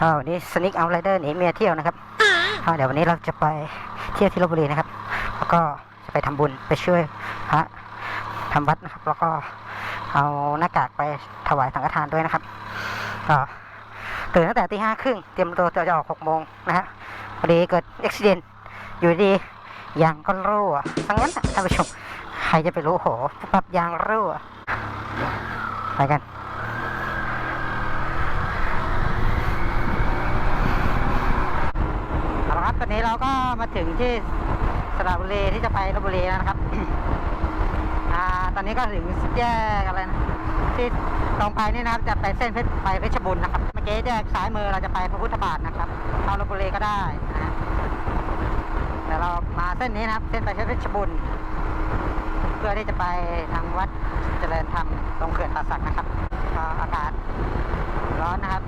อ่าวันนี้สนิกเอาไรเดอร์หนีเมียเที่ยวนะครับอ่าเดี๋ยววันนี้เราจะไปเที่ยวที่ลบบุรีนะครับ แล้วก็จะไปทำบุญไปช่วยพระทำวัดนะครับ แล้วก็เอาหน้ากากไปถวายสังฆทานด้วยนะครับก็ตื่นตั้งแต่ตีห้าครึ่งเตรียมตัวจะออกหกโมงนะฮะพอดีเกิดอุบิเหตุอยู่ดียางก็รั่วทั้งนั้นน่ะท่านผู้ชมใครจะไปรู้โหปั๊บยางรั่วไปกัน เอาละครับตอนนี้เราก็มาถึงที่สระบุรีที่จะไปลบบุรีแล้วนะครับ อ่า ตอนนี้ก็ถึงแยกอะไรนะที่ตรงไปนี่นะครับ จะไปเส้นเพชรไปเพชรบุรีนะครับ เมื่อกี้แยกซ้ายมือเราจะไปพระพุทธบาทนะครับเข้าลบบุรีก็ได้นะฮะแต่เรามาเส้นนี้นะครับ เส้นไปเพชรบุรีเพื่อที่จะไปทางวัดเจริญธรรมตรงเขื่อนป่าสักนะครับอากาศร้อนนะครับ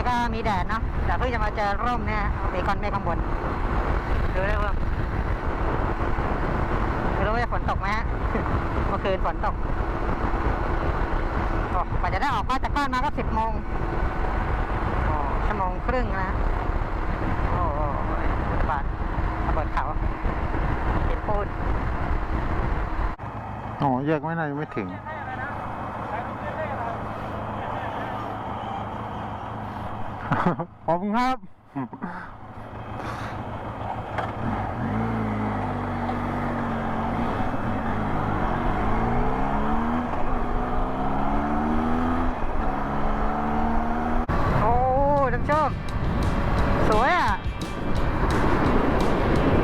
นี้ก็มีแดดเนาะแต่เพิ่งจะมาเจอร่มเนี่ยมีก้อนเมฆข้างบนดูได้เพิ่มไม่รู้ว่าจะฝนตกไหมฮะเมื่อคืนฝนตกโอ้กว่าจะได้ออกมาจากบ้านมาก็สิบโมงโอ้ชั่วโมงครึ่งนะโอ้โหฟุตบาทระเบิดเขาหินปูนอ๋อแยกไม่น่ายังไม่ถึง ขอบคุณครับ โอ้ท่านผู้ชมสวยอะ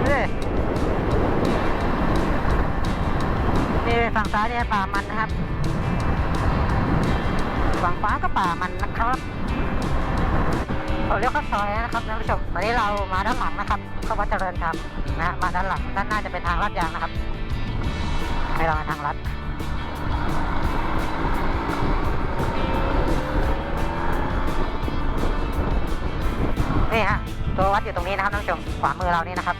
นี่นี่ฝั่งซ้ายเนี่ยป่ามันนะครับ ฝั่งขวาก็ป่ามันนะครับ เราเลี้ยวเข้าซอยนะครับท่านผู้ชมตอนนี้เรามาด้านหลังนะครับเข้าวัดเจริญธรรมนะฮะมาด้านหลังด้านหน้าจะเป็นทางลาดยางนะครับให้เราทางลัดนี่ฮะตัววัดอยู่ตรงนี้นะครับท่านผู้ชมขวามือเรานี่นะครับ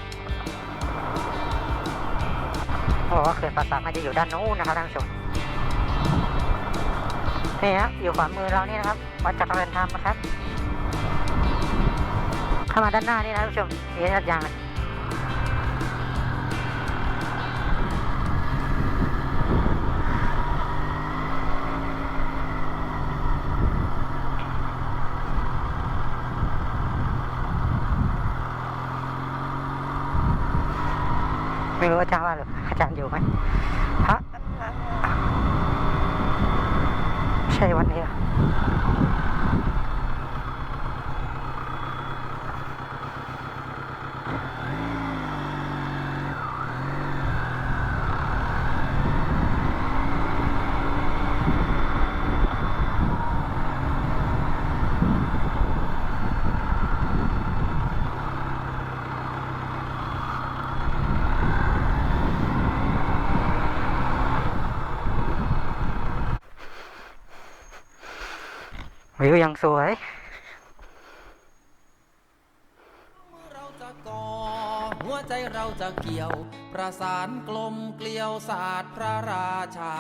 โอ้โหเขื่อนป่าสักน่าจะอยู่ด้านนู้นนะครับท่านผู้ชมนี่ฮะอยู่ขวามือเรานี่นะครับวัดจักรเรนธรรมนะครับ เข้ามาด้านหน้านี่นะท่านผู้ชมนี่นัดยางเลยไม่รู้อาจารย์ว่าหรืออาจารย์อยู่ไหมฮะใช่วันนี้ วิวยังสวย เราจะก่อหัวใจเราจะเกี่ยว ประสานกลมเกลียวศาสตร์พระราชา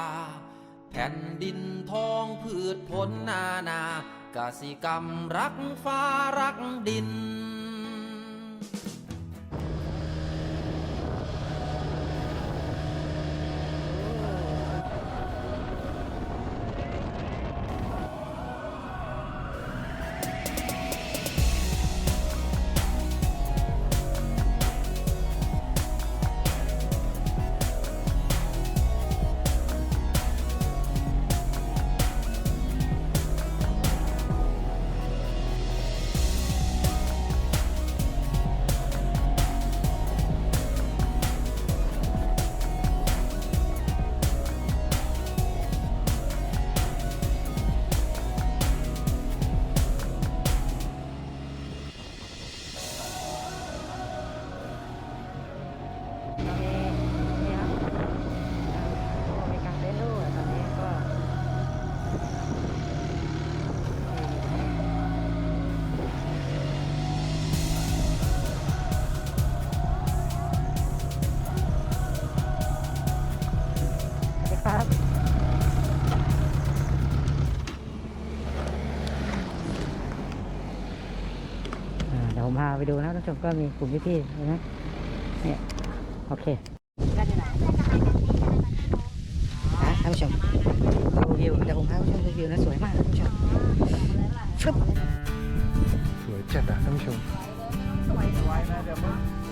แผ่นดินทองพืชผลนานากสิกรรมรักฟ้ารักดินน ดูนะท่านผู้ชมก็มีกลุ่มพี่ๆนะเนี่ยโอเคนะท่านผู้ชมดูวิวเดี๋ยวผมพาท่านผู้ชมดูวิวนะสวยมากท่านผู้ชมชึบสวยจัดอะท่านผู้ชมมีคนก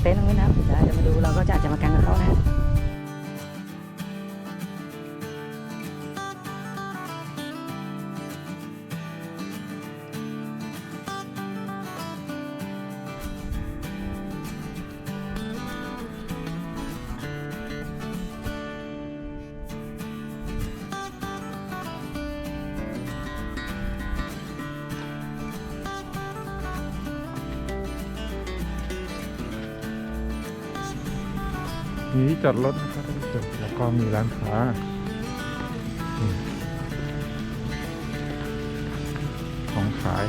างเต็นท์ตรงนี้นะครับเดี๋ยวจะมาดูเราก็จะอาจจะมากาง มีที่จอดรถนะครับท่านผู้ชมแล้วก็มีร้านค้าอืมของขาย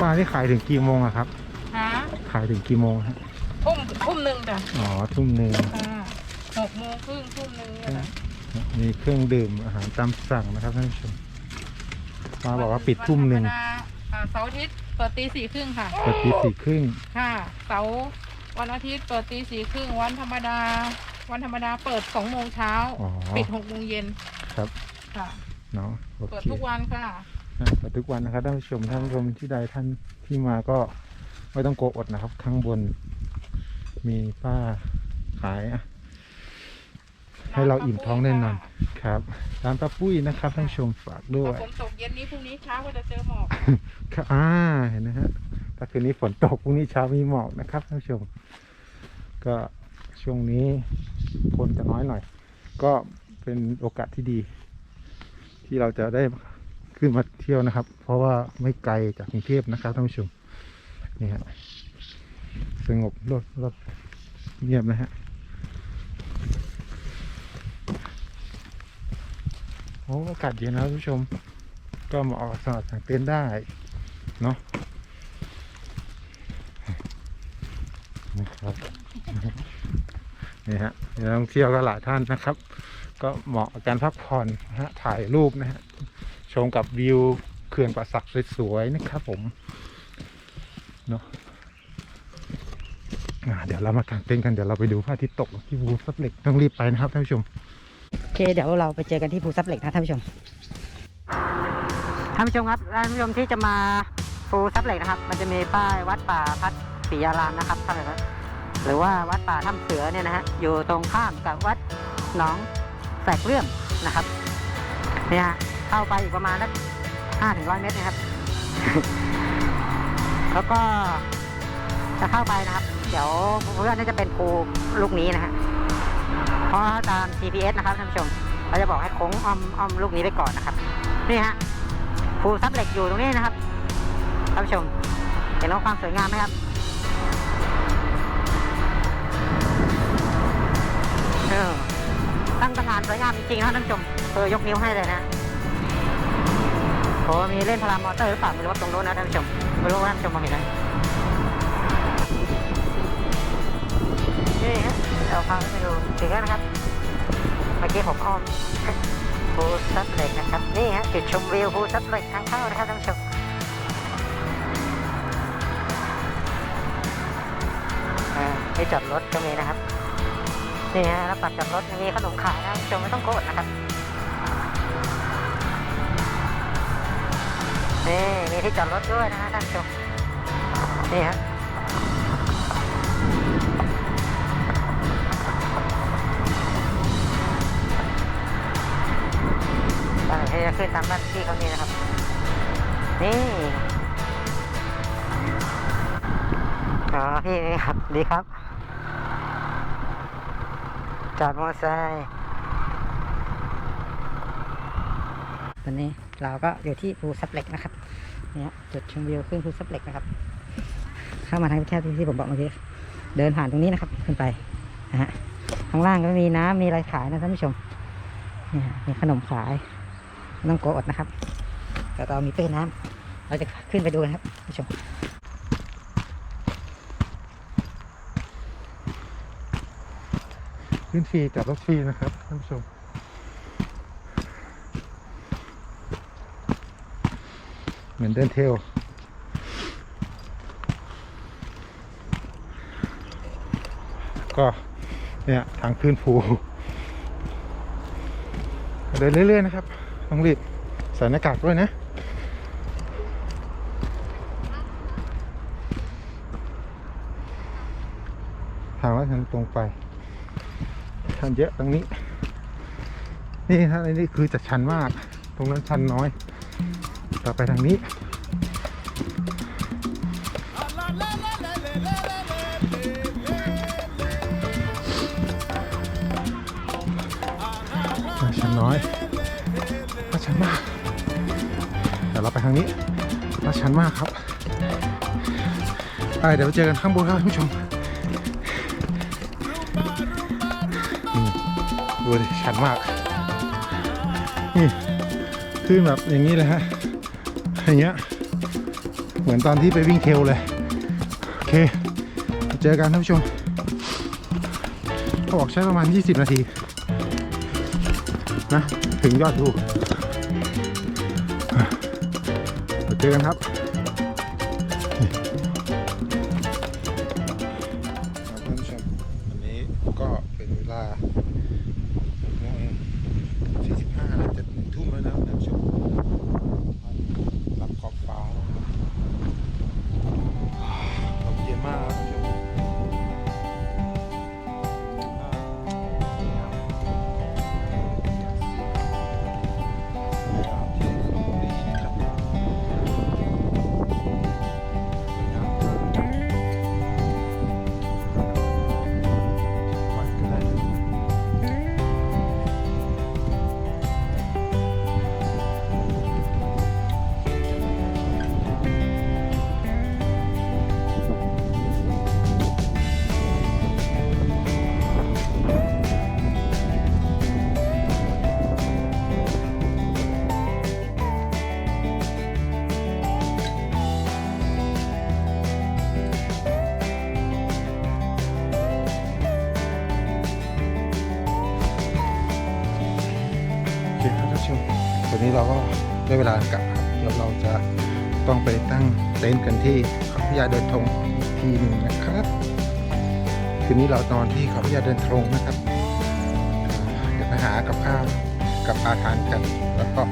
ป้าที่ขายถึงกี่โมงอะครับ ฮะขายถึงกี่โมงฮะทุ่มทุ่มหนึ่งจ้ะอ๋อทุ่มหนึ่งอ่าหกโมงครึ่งทุ่มหนึ่งเนี่ยนะมีเครื่องดื่มอาหารตามสั่งนะครับท่านผู้ชมป้าบอกว่าปิดทุ่มหนึ่งวัธรรมดา อ่าเสาร์อาทิตย์เปิดตีสี่ครึ่งค่ะเปิดตีสี่ครึ่งค่ะ เสาร์วันอาทิตย์เปิดตีสี่ครึ่งวันธรรมดา วันธรรมดาเปิดสองโมงเช้า อ๋อปิดหกโมงเย็นครับค่ะ เนาะโอเปิดเคทุกวันค่ะอะเปิดทุกวันนะครับท่านผู้ชมท่านผู้ชมที่ใดท่านที่มาก็ไม่ต้องโกลัวอดนะครับ ข้างบน มีป้าขายอะ ให้เราอิ่มท้องแน่นอนครับร้านป้าปุ้ยนะครับท่านผู้ชมฝากด้วถ้ายฝนตกเย็นนี้พรุ่งนี้เช้าก็จะเจอหมอก ครับอ่าเห็นนะฮะถ้าคืนนี้ฝนตกพรุ่งนี้เช้ามีหมอกนะครับท่านผู้ชม ก็ช่วงนี้คนจะน้อยหน่อย ก็เป็นโอกาสที่ดี ที่เราจะได้ขึ้นมาเที่ยวนะครับ เพราะว่าไม่ไกลจากกรุงเทพนะครับท่านผู้ชมนี่ฮะสงบรถรถเงียบนะฮะ โอ้อากาศเย็นนะท่านผู้ชม ก็มาออกสำหรับกางเต็นได้ เนาะนะครับนี่ฮะนักท่องเที่ยวก็หลายท่านนะครับ ก็เหมาะกับการพักผ่อนนะฮะถ่ายรูปนะฮะชมกับวิวเขื่อนป่าสักสวยๆนะครับผมเนาะเดี๋ยวเรามากางเต็นท์กันเดี๋ยวเราไปดูพระอาทิตย์ตกที่ภูซับเหล็กต้องรีบไปนะครับท่านผู้ชม เคเดี๋ยวเราไปเจอกันที่ภูซับเหล็กนะท่านผู้ชมท่านผู้ชมครับท่านผู้ชมที่จะมาภูซับเหล็กนะครับ มันจะมีป้ายวัดป่าพัดปิยารามนะครับท่านผู้ชมหรือว่าวัดป่าถ้ำเสือเนี่ยนะฮะอยู่ตรงข้ามกับวัดหนองแฝกเลื่อมนะครับเนี่ยเข้าไปอีกประมาณสักห้าถึงร้อยเมตรนะครับ แล้วก็จะเข้าไปนะครับ เดี๋ยวเพื่อนน่าจะเป็นภูลูกนี้นะฮะ เพราะตาม GPS นะครับท่านผู้ชมเราจะบอกให้โค้งอ้อมอ้อมลูกนี้ไปก่อนนะครับนี่ฮะภูซับเหล็กอยู่ตรงนี้นะครับท่านผู้ชมเห็นความสวยงามไหมครับเออตั้งตระหงานสวยงามจริงๆนะท่านผู้ชมเออยกนิ้วให้เลยนะโหมีเล่นพลามอเตอร์หรือเปล่าไม่รู้ว่าตรงโน้นนะท่านผู้ชมไม่รู้ว่าท่านผู้ชมมองเห็นไหมนี่ฮะ เดี๋ยวพาไปดูถึงแล้วนะครับ เมื่อกี้ผมอ้อมภูซับเหล็กนะครับ นี่ฮะจุดชมวิวภูซับเหล็กทางเข้านะครับท่านผู้ชมอ่าที่จอดรถก็มีนะครับ นี่ฮะแล้วปัดจอดรถมีขนมขายนะท่านผู้ชมไม่ต้องโกรธนะครับ นี่มีที่จอดรถด้วยนะฮะท่านผู้ชมนี่ฮะ อ่าที่จะขึ้นตามบ้านที่เขานี่นะครับ นี่อ๋อพี่นี่ครับ ดีครับ จอดมอเตอร์ไซค์ตอนนี้เราก็อยู่ที่ภูซับเหล็กนะครับ เนี่ยจุดชมวิวขึ้นภูซับเหล็กนะครับ เข้ามาทางแคบที่ที่ผมบอกเมื่อกี้ เดินผ่านตรงนี้นะครับ ขึ้นไปนะฮะ ข้างล่างก็มีน้ำมีอะไรขายนะท่านผู้ชม เนี่ยมีขนมขาย ต้องกอดนะครับแต่เรามีตื้น้ำเราจะขึ้นไปดูนะครับผู้ชมขึ้นฟรีจอดรถฟรีนะครับท่านผู้ชมเหมือนเดินเทรลก็เนี่ยทางขึ้นภูเดินเรื่อยๆนะครับ ต้องรีบใส่หน้ากากด้วยนะทางลัดทางตรงไปชันเยอะตรงนี้ นี่ถ้าอันนี้คือจะชันมาก ตรงนั้นชันน้อย ต่อไปทางนี้ชันน้อย เราไปทางนี้ก็ชันมากครับไปเดี๋ยวไปเจอกันข้างบนครับท่านผู้ชมดูดิชันมากนี่ขึ้นแบบอย่างนี้เลยฮะอย่างเงี้ยเหมือนตอนที่ไปวิ่งเทลเลยโอเคเจอกันท่านผู้ชมเขาบอกใช้ประมาณ 20 นาทีนะถึงยอดดู เจอกันครับากลับครับเดี๋ยวเราจะต้องไปตั้งเต็นท์กันที่เขาพยาเดินทงอีกทีหนึ่งนะครับคืนนี้เรานอนที่เขาพยาเดินทงนะครับเดี๋ยวไปหากับข้าวกับอาทานกัน แล้วก็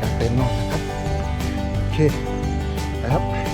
กางเต็นท์นอนนะครับโอเคไปครับ